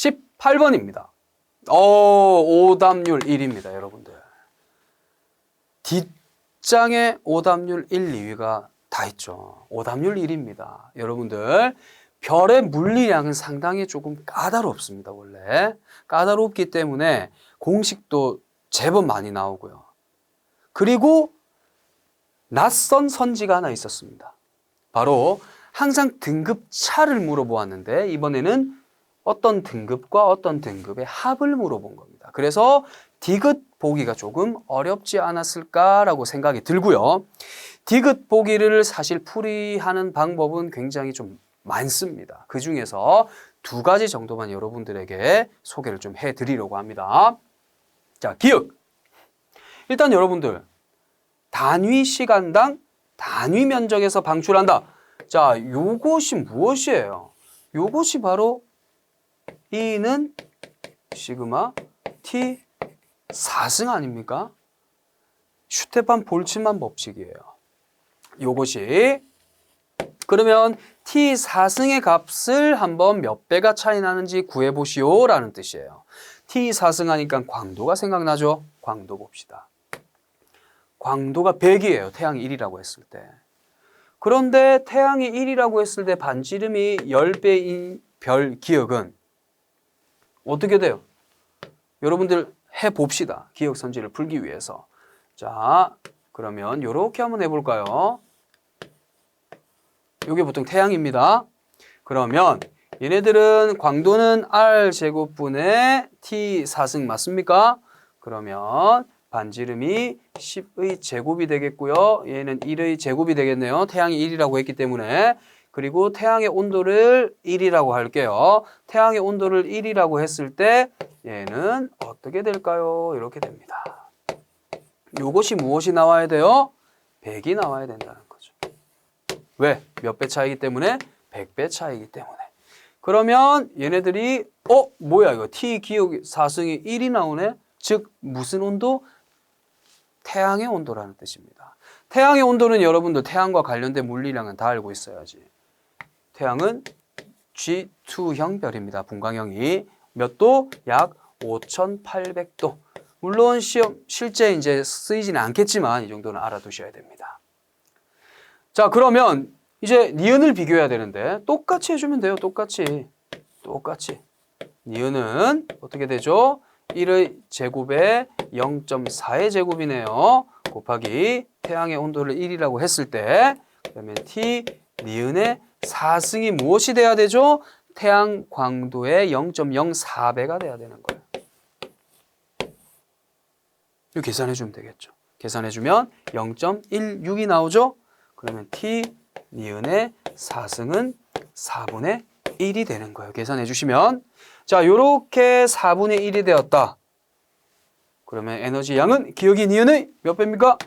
18번입니다. 어, 오답률 1입니다, 여러분들. 뒷장에 오답률 1, 2위가 다 있죠. 오답률 1입니다. 여러분들, 별의 물리량은 상당히 조금 까다롭습니다, 원래. 까다롭기 때문에 공식도 제법 많이 나오고요. 그리고 낯선 선지가 하나 있었습니다. 바로 항상 등급 차를 물어보았는데 이번에는 어떤 등급과 어떤 등급의 합을 물어본 겁니다. 그래서 디귿 보기가 조금 어렵지 않았을까라고 생각이 들고요. 디귿 보기를 사실 풀이하는 방법은 굉장히 좀 많습니다. 그 중에서 두 가지 정도만 여러분들에게 소개를 좀 해드리려고 합니다. 자, 기억. 일단 여러분들 단위 시간당 단위 면적에서 방출한다. 자, 요것이 무엇이에요? 요것이 바로 E는 시그마 T 4승 아닙니까? 슈테판 볼츠만 법칙이에요. 요것이 그러면 T 4승의 값을 한번 몇 배가 차이 나는지 구해 보시오 라는 뜻이에요. T 4승 하니까 광도가 생각나죠? 광도 봅시다. 광도가 100이에요. 태양이 1이라고 했을 때. 그런데 태양이 1이라고 했을 때 반지름이 10배인 별 기억은 어떻게 돼요? 여러분들 해 봅시다. 기억 선지를 풀기 위해서. 자, 그러면 이렇게 한번 해볼까요? 이게 보통 태양입니다. 그러면 얘네들은 광도는 r 제곱분의 t 4승 맞습니까? 그러면 반지름이 10의 제곱이 되겠고요. 얘는 1의 제곱이 되겠네요. 태양이 1이라고 했기 때문에. 그리고 태양의 온도를 1이라고 할게요. 태양의 온도를 1이라고 했을 때 얘는 어떻게 될까요? 이렇게 됩니다. 요것이 무엇이 나와야 돼요? 100이 나와야 된다는 거죠. 왜? 몇 배 차이기 때문에? 100배 차이기 때문에. 그러면 얘네들이 어? 뭐야 이거 T 기억 4승이 1이 나오네? 즉 무슨 온도? 태양의 온도라는 뜻입니다. 태양의 온도는 여러분들 태양과 관련된 물리량은 다 알고 있어야지. 태양은 G2형 별입니다. 분광형이 몇 도? 약 5,800도. 물론 시험 실제 이제 쓰이지는 않겠지만 이 정도는 알아두셔야 됩니다. 자, 그러면 이제 니은을 비교해야 되는데 똑같이 해주면 돼요. 똑같이. 똑같이. 니은은 어떻게 되죠? 1의 제곱에 0.4의 제곱이네요. 곱하기 태양의 온도를 1이라고 했을 때 그러면 T 니은의 4승이 무엇이 돼야 되죠? 태양 광도의 0.04배가 돼야 되는 거예요. 이거 계산해 주면 되겠죠. 계산해 주면 0.16이 나오죠? 그러면 T 니은의 4승은 4분의 1이 되는 거예요. 계산해 주시면 자, 요렇게 4분의 1이 되었다. 그러면 에너지 양은 기억이 니은의 몇 배입니까?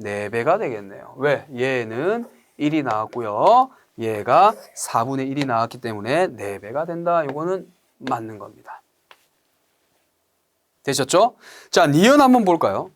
4배가 되겠네요. 왜? 얘는 1이 나왔고요. 얘가 4분의 1이 나왔기 때문에 4배가 된다. 이거는 맞는 겁니다. 되셨죠? 자, 니은 한번 볼까요?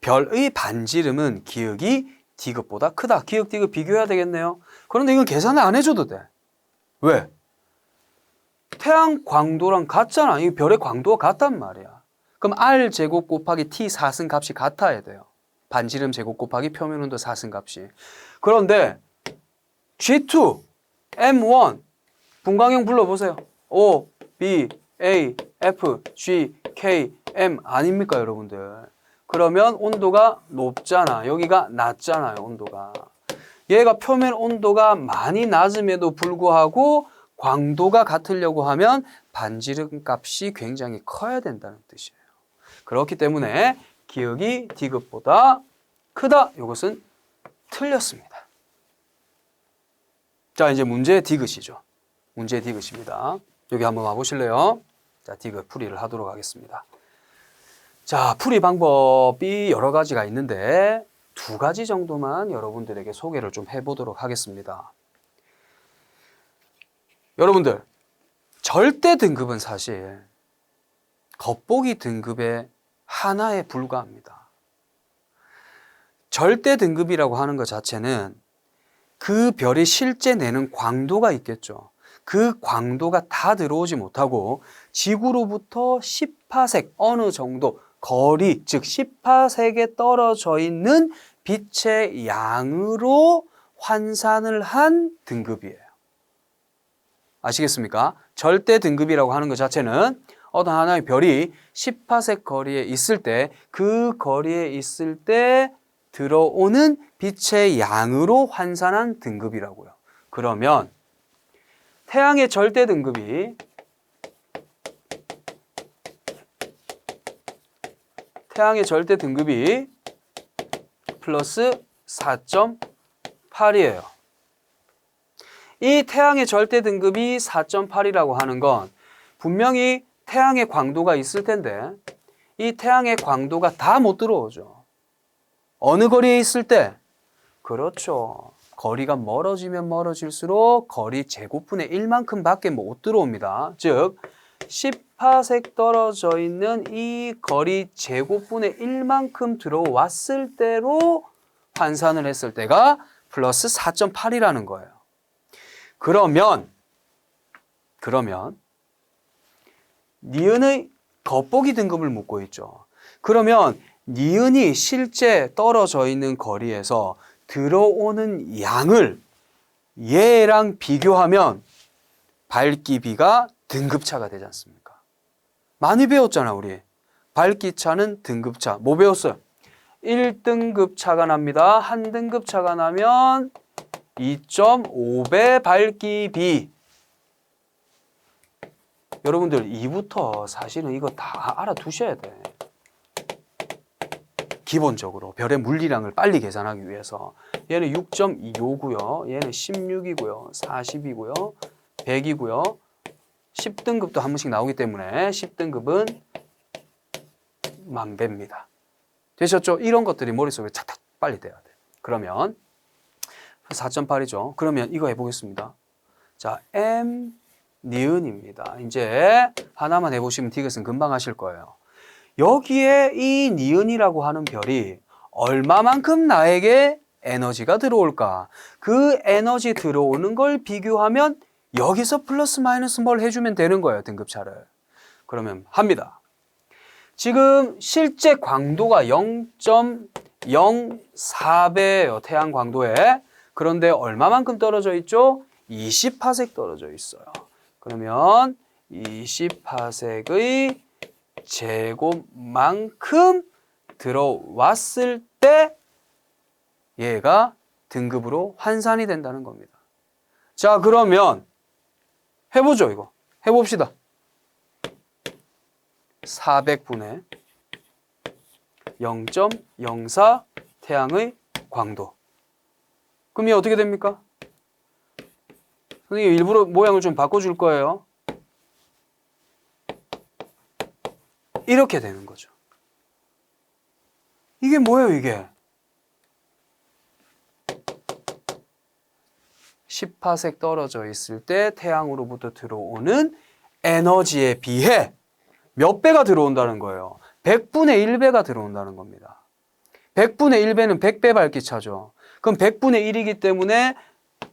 별의 반지름은 기억이 디귿보다 크다. 기억, 디귿 비교해야 되겠네요. 그런데 이건 계산을 안 해줘도 돼. 왜? 태양 광도랑 같잖아. 이 별의 광도가 같단 말이야. 그럼 R 제곱 곱하기 T 4승 값이 같아야 돼요. 반지름 제곱 곱하기 표면 온도 4승 값이. 그런데 G2, M1 분광형 불러보세요. O, B, A, F, G, K, M 아닙니까 여러분들? 그러면 온도가 높잖아. 여기가 낮잖아요. 온도가. 얘가 표면 온도가 많이 낮음에도 불구하고 광도가 같으려고 하면 반지름 값이 굉장히 커야 된다는 뜻이에요. 그렇기 때문에 기억이 디귿보다 크다. 이것은 틀렸습니다. 자, 이제 문제 디귿이죠. 문제 디귿입니다. 여기 한번 와보실래요? 자, 디귿 풀이를 하도록 하겠습니다. 자, 풀이 방법이 여러 가지가 있는데 두 가지 정도만 여러분들에게 소개를 좀 해보도록 하겠습니다. 여러분들, 절대 등급은 사실 겉보기 등급의 하나에 불과합니다. 절대 등급이라고 하는 것 자체는 그 별이 실제 내는 광도가 있겠죠. 그 광도가 다 들어오지 못하고 지구로부터 10파색 어느 정도 거리, 즉 10파색에 떨어져 있는 빛의 양으로 환산을 한 등급이에요. 아시겠습니까? 절대 등급이라고 하는 것 자체는 어떤 하나의 별이 10파색 거리에 있을 때 그 거리에 있을 때 들어오는 빛의 양으로 환산한 등급이라고요. 그러면 태양의 절대 등급이 태양의 절대 등급이 플러스 4.8이에요. 이 태양의 절대 등급이 4.8이라고 하는 건 분명히 태양의 광도가 있을 텐데 이 태양의 광도가 다 못 들어오죠. 어느 거리에 있을 때? 그렇죠. 거리가 멀어지면 멀어질수록 거리 제곱분의 1만큼 밖에 못 들어옵니다. 즉 10파색 떨어져 있는 이 거리 제곱분의 1만큼 들어왔을 때로 환산을 했을 때가 플러스 4.8이라는 거예요. 그러면 그러면 니은의 겉보기 등급을 묻고 있죠. 그러면 니은이 실제 떨어져 있는 거리에서 들어오는 양을 얘랑 비교하면 밝기비가 등급차가 되지 않습니까? 많이 배웠잖아, 우리. 밝기차는 등급차. 뭐 배웠어요? 1등급 차가 납니다. 한 등급 차가 나면 2.5배 밝기비. 여러분들 2부터 사실은 이거 다 알아두셔야 돼. 기본적으로 별의 물리량을 빨리 계산하기 위해서 얘는 6.25고요. 얘는 16이고요. 40이고요. 100이고요. 10등급도 한 번씩 나오기 때문에 10등급은 만배입니다. 되셨죠? 이런 것들이 머릿속에 착착 빨리 돼야 돼. 그러면 4.8이죠. 그러면 이거 해보겠습니다. 자, M 니은입니다. 이제 하나만 해보시면 디귿은 금방 하실 거예요. 여기에 이 니은이라고 하는 별이 얼마만큼 나에게 에너지가 들어올까? 그 에너지 들어오는 걸 비교하면 여기서 플러스 마이너스 뭘 해주면 되는 거예요, 등급차를. 그러면 합니다. 지금 실제 광도가 0.04배예요, 태양 광도에. 그런데 얼마만큼 떨어져 있죠? 20파색 떨어져 있어요. 그러면 20파색의 제곱만큼 들어왔을 때 얘가 등급으로 환산이 된다는 겁니다. 자, 그러면 해보죠, 이거. 해봅시다. 400분의 0.04 태양의 광도. 그럼 얘 어떻게 됩니까? 선생님 일부러 모양을 좀 바꿔줄 거예요. 이렇게 되는 거죠. 이게 뭐예요, 이게? 10파색 떨어져 있을 때 태양으로부터 들어오는 에너지에 비해 몇 배가 들어온다는 거예요. 100분의 1배가 들어온다는 겁니다. 100분의 1배는 100배 밝기차죠. 그럼 100분의 1이기 때문에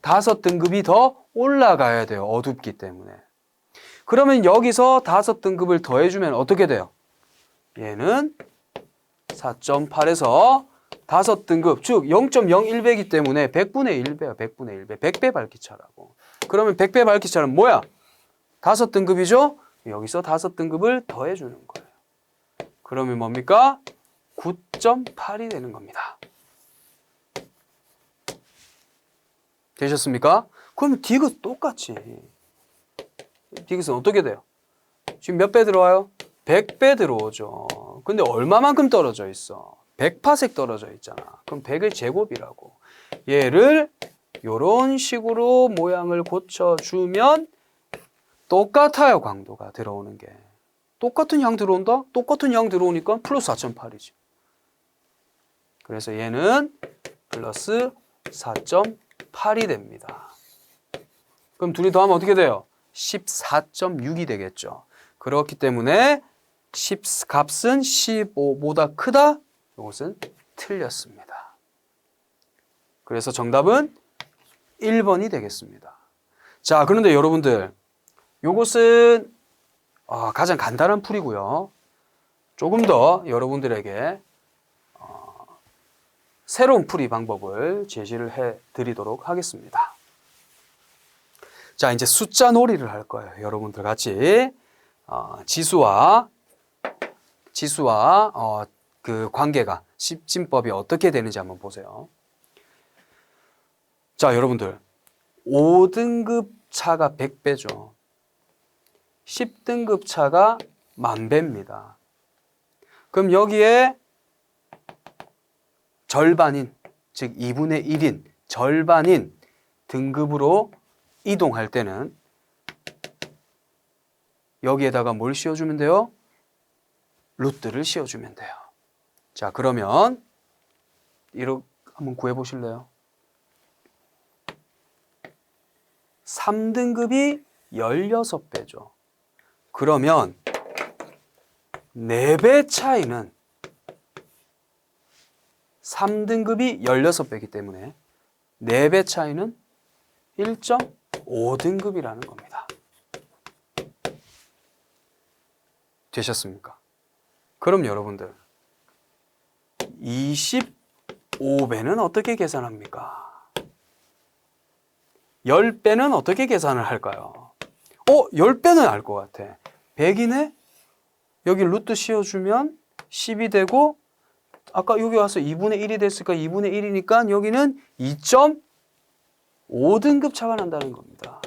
다섯 등급이 더 올라가야 돼요. 어둡기 때문에. 그러면 여기서 다섯 등급을 더해주면 어떻게 돼요? 얘는 4.8에서 다섯 등급, 즉 0.01배이기 때문에 100분의 1배야, 100분의 1배, 100배 밝기차라고. 그러면 100배 밝기차는 뭐야? 다섯 등급이죠? 여기서 다섯 등급을 더해주는 거예요. 그러면 뭡니까? 9.8이 되는 겁니다. 되셨습니까? 그럼 디귿 똑같이. 디귿은 어떻게 돼요? 지금 몇 배 들어와요? 100배 들어오죠. 근데 얼마만큼 떨어져 있어? 100파색 떨어져 있잖아. 그럼 100의 제곱이라고. 얘를 이런 식으로 모양을 고쳐주면 똑같아요, 광도가 들어오는 게. 똑같은 양 들어온다? 똑같은 양 들어오니까 플러스 4.8이지. 그래서 얘는 플러스 4.8이 됩니다. 그럼 둘이 더하면 어떻게 돼요? 14.6이 되겠죠. 그렇기 때문에 10 값은 15보다 크다? 이것은 틀렸습니다. 그래서 정답은 1번이 되겠습니다. 자, 그런데 여러분들, 요것은 어, 가장 간단한 풀이고요. 조금 더 여러분들에게 어, 새로운 풀이 방법을 제시를 해 드리도록 하겠습니다. 자, 이제 숫자 놀이를 할 거예요. 여러분들 같이 어, 지수와 지수와 어, 그 관계가 십진법이 어떻게 되는지 한번 보세요. 자, 여러분들 5등급 차가 100배죠. 10등급 차가 만배입니다. 그럼 여기에 절반인, 즉 2분의 1인, 절반인 등급으로 이동할 때는 여기에다가 뭘 씌워주면 돼요? 루트를 씌워주면 돼요. 자, 그러면 이렇게 한번 구해 보실래요? 3등급이 16배죠. 그러면 4배 차이는 3등급이 16배이기 때문에 4배 차이는 1.5등급이라는 겁니다. 되셨습니까? 그럼 여러분들 25배는 어떻게 계산합니까? 10배는 어떻게 계산을 할까요? 어, 10배는 알 것 같아. 100이네? 여기 루트 씌워주면 10이 되고, 아까 여기 와서 2분의 1이 됐으니까 2분의 1이니까 여기는 2.5등급 차가 난다는 겁니다.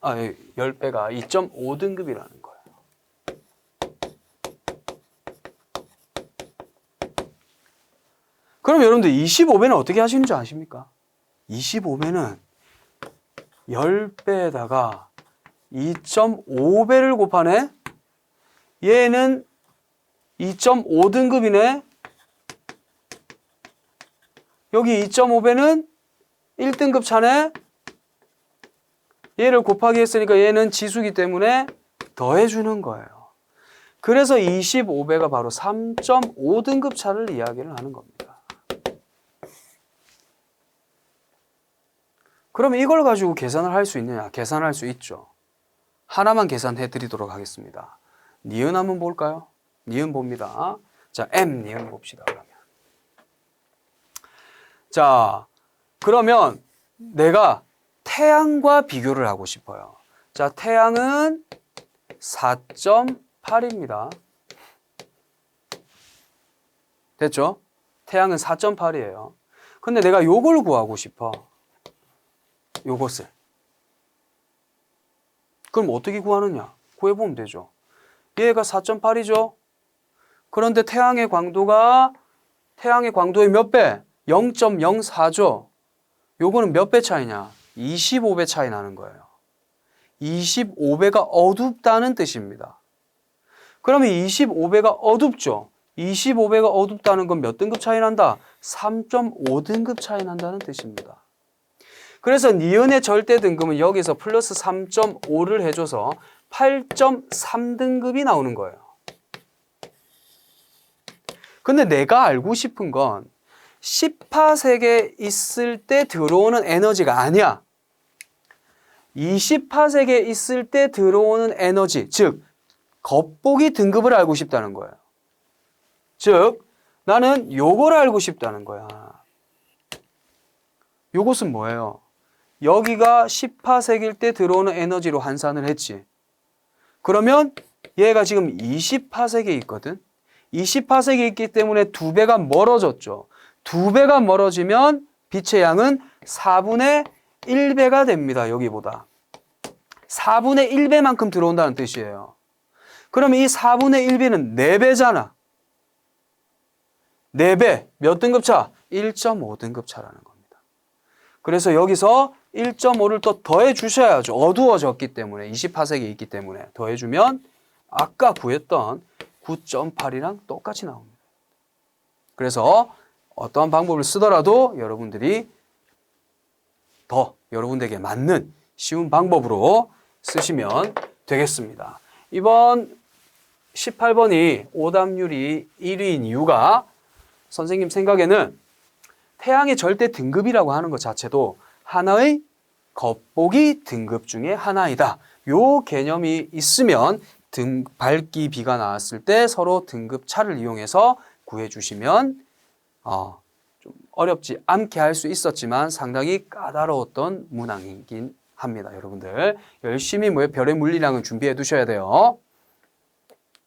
아, 10배가 2.5등급이라는 거예요. 그럼 여러분들 25배는 어떻게 하시는 줄 아십니까? 25배는 10배에다가 2.5배를 곱하네? 얘는 2.5등급이네? 여기 2.5배는 1등급 차네? 얘를 곱하기 했으니까 얘는 지수기 때문에 더해주는 거예요. 그래서 25배가 바로 3.5등급 차를 이야기를 하는 겁니다. 그러면 이걸 가지고 계산을 할 수 있느냐? 계산할 수 있죠. 하나만 계산해 드리도록 하겠습니다. 니은 한번 볼까요? 니은 봅니다. 자, M 니은 봅시다. 그러면. 자, 그러면 내가 태양과 비교를 하고 싶어요. 자, 태양은 4.8입니다. 됐죠? 태양은 4.8이에요. 근데 내가 요걸 구하고 싶어. 요것을. 그럼 어떻게 구하느냐? 구해보면 되죠. 얘가 4.8이죠. 그런데 태양의 광도가 태양의 광도의 몇 배? 0.04죠. 요거는 몇 배 차이냐? 25배 차이 나는 거예요. 25배가 어둡다는 뜻입니다. 그러면 25배가 어둡죠. 25배가 어둡다는 건 몇 등급 차이 난다? 3.5등급 차이 난다는 뜻입니다. 그래서 니은의 절대 등급은 여기서 플러스 3.5를 해줘서 8.3등급이 나오는 거예요. 근데 내가 알고 싶은 건 10파색에 있을 때 들어오는 에너지가 아니야. 20파색에 있을 때 들어오는 에너지, 즉 겉보기 등급을 알고 싶다는 거예요. 즉 나는 요걸 알고 싶다는 거야. 요것은 뭐예요? 여기가 10파색일 때 들어오는 에너지로 환산을 했지. 그러면 얘가 지금 20파색에 있거든. 20파색에 있기 때문에 두 배가 멀어졌죠. 두 배가 멀어지면 빛의 양은 4분의 1배가 됩니다. 여기보다. 4분의 1배만큼 들어온다는 뜻이에요. 그러면 이 4분의 1배는 4배잖아. 4배. 몇 등급 차? 1.5등급 차라는 겁니다. 그래서 여기서 1.5를 또 더해 주셔야죠. 어두워졌기 때문에 28색이 있기 때문에 더해 주면 아까 구했던 9.8이랑 똑같이 나옵니다. 그래서 어떠한 방법을 쓰더라도 여러분들이 더 여러분에게 맞는 쉬운 방법으로 쓰시면 되겠습니다. 이번 18번이 오답률이 1위인 이유가 선생님 생각에는 태양의 절대 등급이라고 하는 것 자체도 하나의 겉보기 등급 중에 하나이다. 요 개념이 있으면 등 밝기 비가 나왔을 때 서로 등급 차를 이용해서 구해 주시면 어, 좀 어렵지 않게 할 수 있었지만 상당히 까다로웠던 문항이긴 합니다. 여러분들 열심히 뭐 별의 물리량은 준비해 두셔야 돼요.